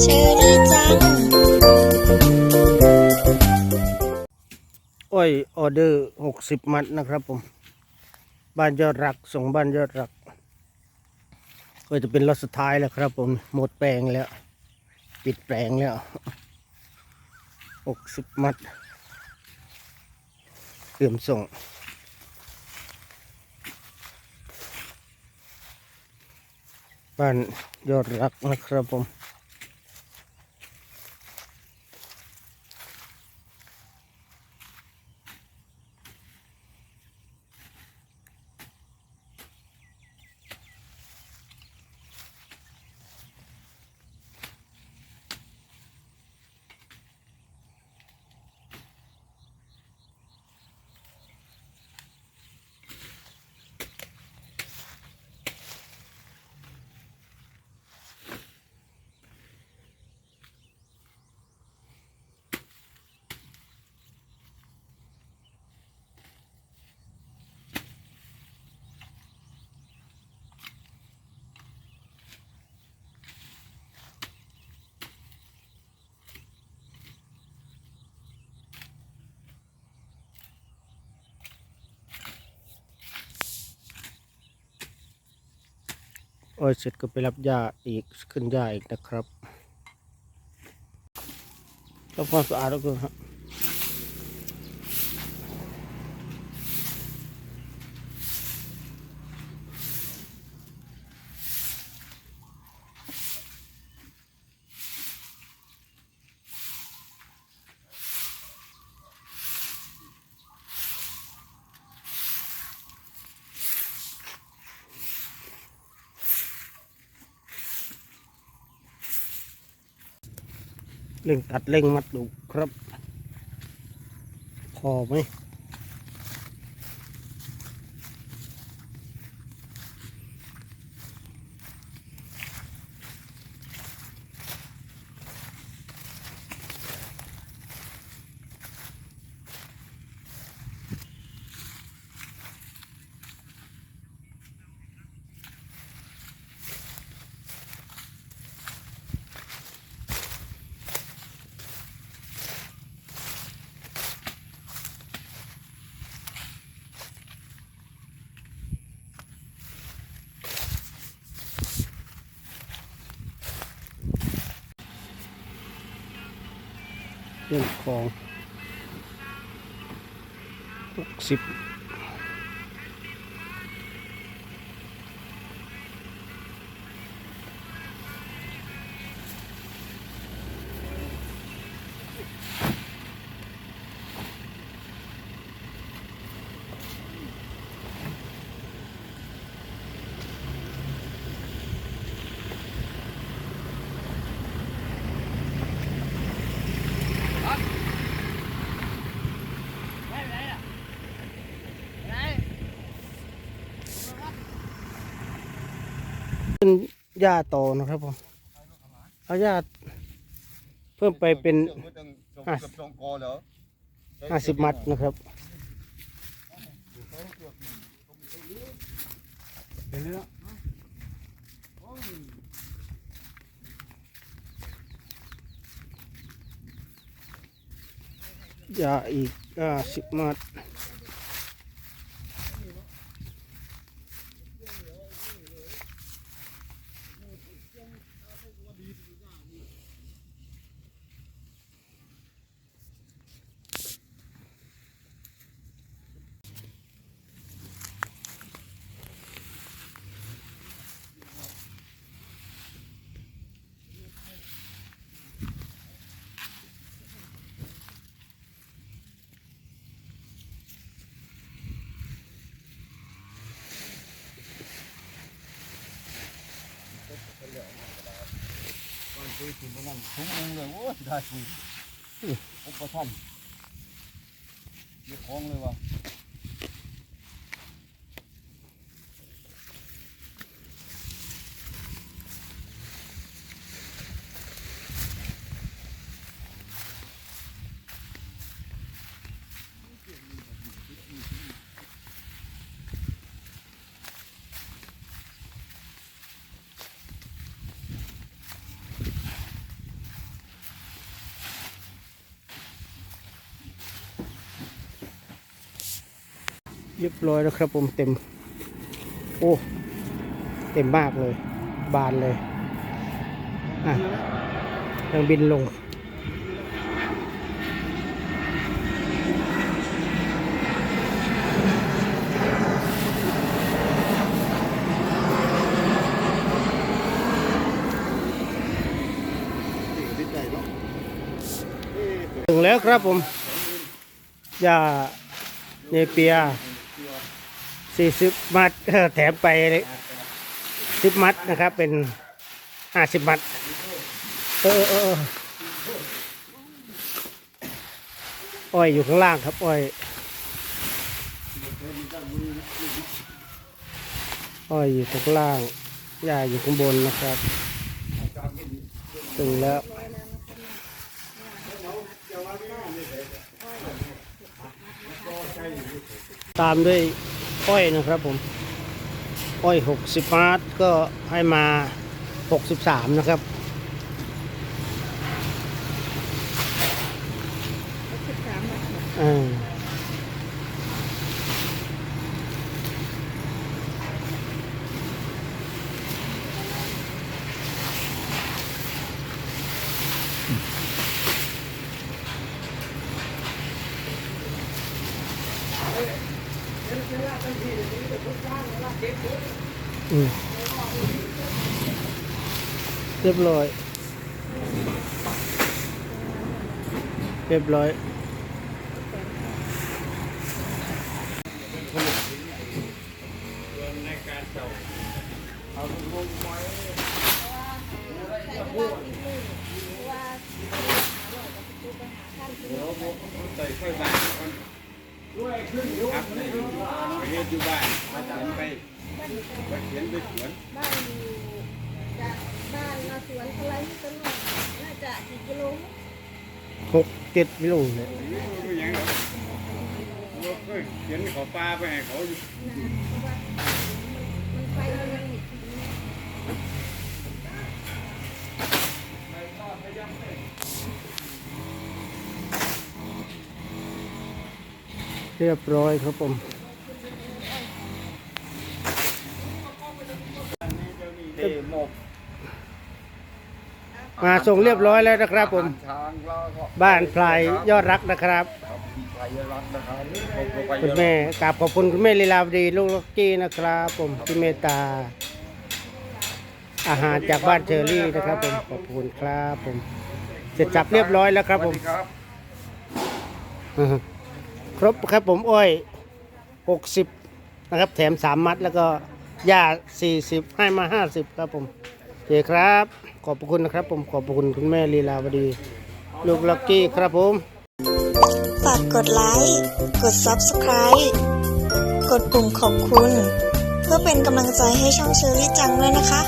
เชอรี่จัง อ้อยออเดอร์หกสิบมัดนะครับผม บ้านยอดรัก ส่งบ้านยอดรัก ก็จะเป็นรถสุดท้ายแล้วครับผม หมดแปลงแล้ว ปิดแปลงแล้วหกสิบมัดเตรียมส่ง บ้านยอดรักนะครับผม อ้อยเสร็จก็ไปรับยาอีกขึ้นยาอีกนะครับทำความสะอาดแล้วก็ครับ เร่งตัดเร่งมัดดูครับ พอไหม เรื่องของหกสิบ เป็นยาโตนะครับผมเอายาเพิ่มไปเป็นห้ากับสองกอเหรอห้าสิบมัดนะครับเป็นแล้วยาอีกห้าสิบมัด มันคุยถึงประมาณทุ่มนึงเลยโอ้ยได้คุยพบประทันมีของเลยว่ะ เรียบร้อยแล้วครับผมเต็ม โอ้เต็มมากเลย บานเลยอะยังบินลงตินาะถึงแล้วครับผมยาเนเปีย สี่สิบมัดแถมไปสิบมัดนะครับ เป็นห้าสิบมัด เออเอออ้อยอยู่ข้างล่างครับ อ้อย อ้อยอยู่ข้างล่างยาอยู่ข้างบนนะครับถึงแล้วตามด้วย อ้อยนะครับผมอ้อยหกสิบมาร์ทก็ให้มาหกสิบสามนะครับอ่า เรียบร้อย เรียบร้อยใส่ค่อยบ้านคนครับไปเฮ็ดอยู่บ้าน มาเขียนไปไปเขียนไปสวนบ้านอยู่จากบ้านมาสวนอะไรที่ต้นหอมน่าจะกี่กิโลหกเจ็ดกิโลเนี่ยไม่รู้หยังหรอกเราเคยเขียนเขอปลาไปให้เขาอยู่มันไปมันยังเรียบร้อยครับผม หมกมาส่งเรียบร้อยแล้วนะครับผมช้างแล้วก็บ้านพลายยอดรักนะครับ ครับไทยรัฐนะครับผมก็ไปคุณแม่กราบขอบคุณคุณแม่ลีลาวดีลูกลักกี้นะครับ ผมที่เมตตา อาหารจากบ้านเชอรี่นะครับ ผมขอบคุณครับผมเสร็จสับเรียบร้อยแล้วครับผม สวัสดีครับ อือฮึครบครับผมอ้อยหกสิบนะครับ แถมสามมัดแล้วก็ ยาสี่สิบให้มาห้าสิบครับผมโอเคครับ ขอบคุณนะครับผม ขอบคุณคุณแม่ลีลาวดี ลูกลักกี้ครับผม ฝากกดไลค์ กด Subscribe กดปุ่มขอบคุณ เพื่อเป็นกำลังใจให้ช่องเชอรี่จังด้วยนะคะ